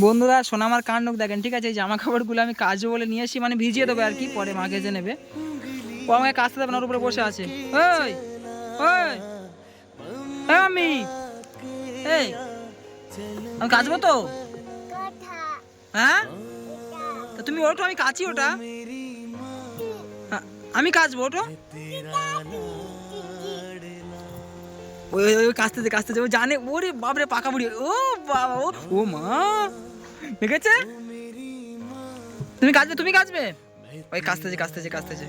বন্ধুরা সোনামার কাণ্ড দেখেন ঠিক আছে? এই জামা কাপড়গুলো আমি কাজও বলে নিয়ে এসি মানে ভিজিয়ে দেবো আর কি পরে মা গেজে নেবে। ও আমাকে কাজতে দেবে না ওর উপরে বসে আছে। ওই ওই আমি এই আমি কাচবো তো? হ্যাঁ? তা তুমি ওঠো আমি কাচি ওটা। হ্যাঁ, আমি কাচবো ওঠো। ওই ওই কাচতে দে দে, ও জানে, ওরে বাপরে, পাকা বুড়ি, ও বাবা, ও মা, দেখেছে? তুমি কাচবে তুমি কাচবে ওই কাচতেছে কাচতেছে কাচতেছে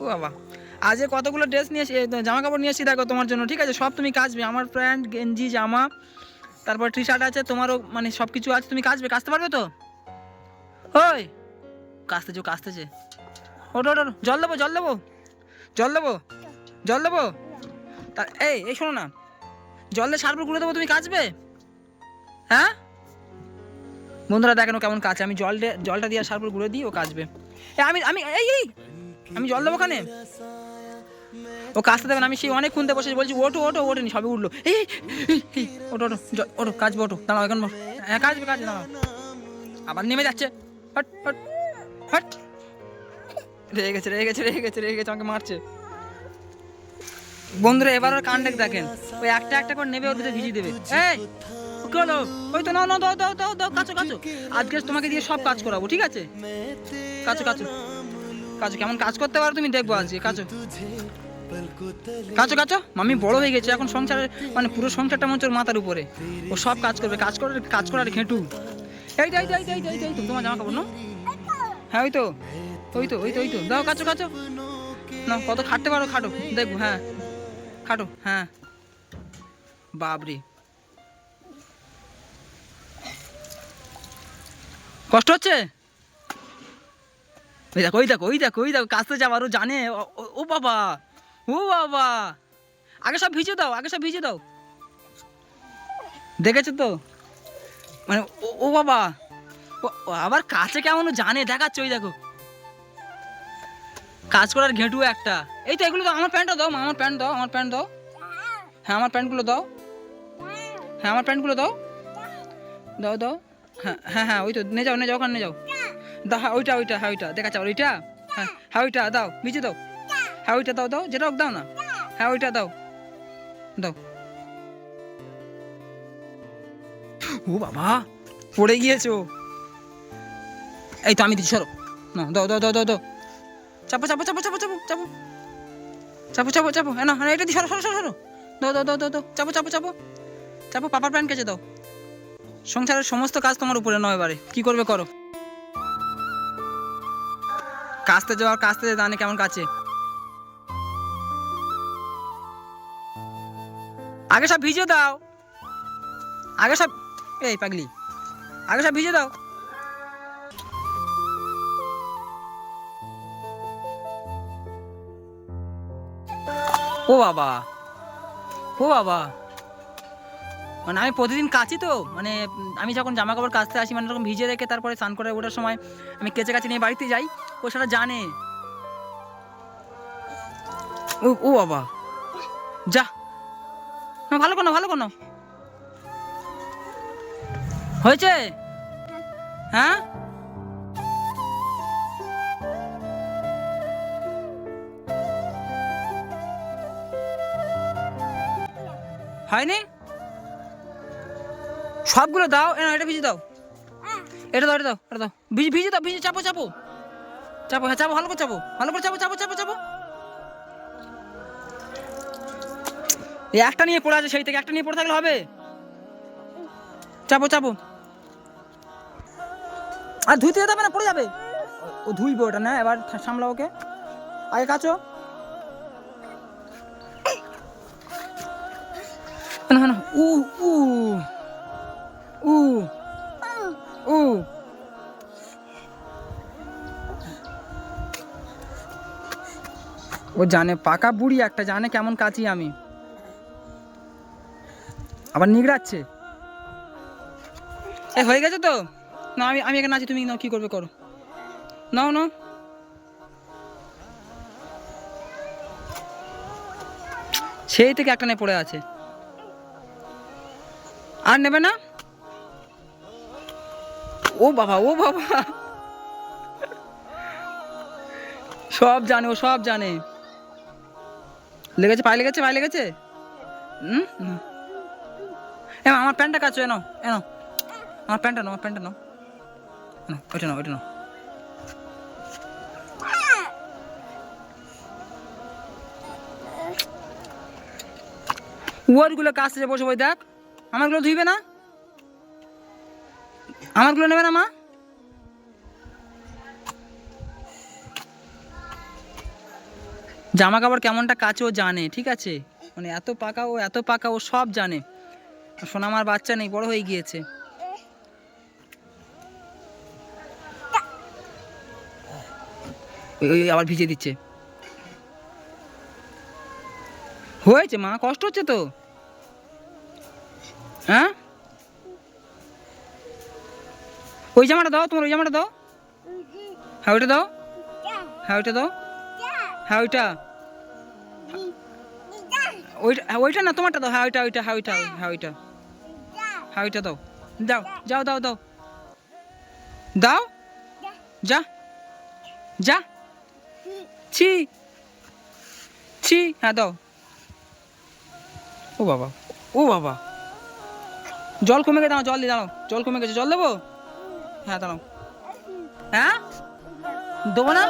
ও বাবা, আজ এ কতগুলো ড্রেস নিয়ে এসে জামা কাপড় নিয়ে এসেছি, দেখো তোমার জন্য, ঠিক আছে? সব তুমি কাচবে, আমার প্যান্ট, গেঞ্জি, জামা, তারপর টি শার্ট আছে, তোমারও মানে সব কিছু আছে, তুমি কাচবে, কাচতে পারবে তো? ওই কাচতেছো কাচতেছে ওটো ওটো ওটো। জল দেবো জল দেবো জল দেবো জল দেবো। তা, এই এই শোনো না। জল দিয়ে সারপুর গুঁড়ো দেবো, তুমি কাচবে? হ্যাঁ? বন্ধুরা দেখেন কেমন কাছে। আমি জল জলটা দিয়ে সারপুর গুঁড়ো দিই, ও কাচবে। আমি আমি এই এই! আমি জল দেবো ওখানে। ও কাচতে দেবেন আমি সেই অনেক খুনতে বসে বলছি ওটো ওটো ওটো নি সবে উঠল। এই ওটো ওটো ওটো কাচবে ওটো দাঁড়াও, এখন হ্যাঁ কাচবে কাচবে, দাঁড়াও। আবার নেমে যাচ্ছে। Hot hot hot. রেগে গেছে রেগে গেছে রেগে গেছে রেগে গেছে, আমাকে মারছে। বন্ধুরা, এবার ওর কান্ডেক দেখেন। ওই একটা একটা করে নেবে ওর ভিতরে ভিজিয়ে দেবে। এই কি হলো ওই তো, নাও নাও, দাও দাও দাও দাও, কাচো কাচো। আজকে তোমাকে দিয়ে সব কাজ করাবো, ঠিক আছে? কাচো কাচো। কাচো, কেমন কাজ করতে পারো তুমি দেখব আজকে, কাচো। কাচো কাচো। মামি বড় হয়ে গেছে, এখন সংসারের মানে পুরো সংসারটা মনে ওর মাথার উপরে। ও সব কাজ করবে, কাজ করে, কাজ করার ঘেঁটু। এই এই এই এই এই এই তোমার জামা কাপড় না হ্যাঁ ওই তো ওই তো ওই তো ওই তো। দাও, কাচো কাচো। না কত খাটতে পারো, খাটো। দেখব হ্যাঁ। খাটো হ্যাঁ। বাবরে কষ্ট হচ্ছে? ওই দেখো ওই দেখো ওই দেখো ওই দেখো যাবার ও জানে। ও- বাবা, ও বাবা। আগে সব ভিজে দাও, আগে সব ভিজে দাও। দেখেছ তো? মানে ও- বাবা। আবার কাছে কেমন জানে, দেখাচ্ছে, ওই দেখো। কাজ করার ঘেঁটু একটা। এই তো এগুলো দাও, আমার প্যান্টটা দাও আমার প্যান্ট দাও, আমার প্যান্ট দাও। হ্যাঁ আমার প্যান্টগুলো দাও। হ্যাঁ আমার প্যান্টগুলো দাও। দাও দাও। হ্যাঁ হ্যাঁ হ্যাঁ ওই তো নে যাও নে যাও, ওখানে নে যাও। দাও হ্যাঁ ওইটা ওইটা হ্যাঁ ওইটা, দেখা চাও ওইটা? হ্যাঁ হ্যাঁ ওইটা, দাও ভিজে দাও। হ্যাঁ ওইটা দাও দাও, যেটা হোক দাও না। হ্যাঁ ওইটা দাও। দাও। ও বাবা, পড়ে গিয়েছো। এই তো, আমি দিচ্ছি, সরো। না, দাও দাও দাও দাও দাও। চাপো চাপো চাপো চাপো চাপো চাপো। চাপো চাপো চাপো। না হ্যাঁ এটা দি সরো সরো সরো সরো দাও দাও দাও দাও দাও। চাপো চাপো চাপো। চাপো, পাপার প্যান্ট কেচে দাও। সংসারের সমস্ত কাজ তোমার উপরে নয় এবারে। কি করবে করো? কাস্তে যাওয়ার কাস্তে দানে কেমন কাছে। আগে সব ভিজে দাও। আগে সব এই পাগলি। আগে সব ভিজে দাও। ও বাবা। ও বাবা। মানে আমি প্রতিদিন কাচি তো মানে আমি যখন জামা কাপড় কাচতে আসি মানে এরকম ভিজে রেখে তারপরে স্নান করে ওঠার সময় আমি কেচে কাছে নিয়ে বাড়িতে যাই, ও সেটা জানে। ও ও বাবা। যা। না, ভালো কোনো ভালো কোনো হয়েছে? হ্যাঁ? হয়নি? সবগুলো দাও এটা ভিজে দাও। এটা দাও এটা দাও এটা দাও। ভিজে ভিজে দাও ভিজে চাপো চাপো। চাপো হ্যাঁ চাপো, ভালো করে চাপো। ভালো করে চাপো চাপো চাপো চাপো। এই একটা নিয়ে পড়ে আছে, সেই থেকে একটা নিয়ে পড়ে থাকলে হবে। চাপো চাপো। আর ধুইতে যেতে হবে না, পড়ে যাবে। ও ধুইবে ওটা, না, এবার সামলাও ওকে। আগে কাচো। না না উ উ উ উ ও জানে পাকা বুড়ি একটা, জানে কেমন কাচি আমি। আবার নিগড়াচ্ছে। এ, হয়ে গেছে তো? না, আমি আমি এখানে আছি, তুমি নাও কি করবে করো। নাও নাও। সেই থেকে একটা নিয়ে পড়ে আছে। আর নেবে না? ও বাবা ও বাবা। সব জানে, ও সব জানে। লেগেছে, পায়ে লেগেছে পায়ে লেগেছে? হুম আমার প্যান্টটা কাছো এনো এনো আমার প্যান্টটা নাও, আমার প্যান্টটা নাও। ওইটা নাও ওইটা নাও। ওরগুলো কাছে বসে বই দেখ। আমারগুলো ধুইবে না? আমারগুলো নেবে না, মা? জামা কাপড় কেমনটা কাছে ও জানে, ঠিক আছে? মানে এত পাকা, ও এত পাকা, ও সব জানে। শোনা আমার বাচ্চা নেই, বড় হয়ে গিয়েছে। ওই- আবার ভিজে দিচ্ছে। হয়েছে, মা? কষ্ট হচ্ছে তো? হ্যাঁ? ওই জামাটা দাও তোমার ওই জামাটা দাও। হ্যাঁ ওইটা দাও। হ্যাঁ ওইটা দাও। হ্যাঁ ওইটা। ওইটা হ্যাঁ, ওইটা না তোমারটা দাও। হ্যাঁ ওইটা ওইটা হ্যাঁ ওইটা হ্যাঁ ওইটা। হ্যাঁ ওইটা দাও। দাও যাও দাও দাও। দাও। যা। যা। ছি। ছি। হ্যাঁ দাও। ও বাবা। ও বাবা। জল কমে গেছে, দাঁড়াও, জল দিয়ে দাঁড়াও, জল কমে গেছে, জল দেবো? হ্যাঁ দাঁড়াও। হ্যাঁ? দেবো না?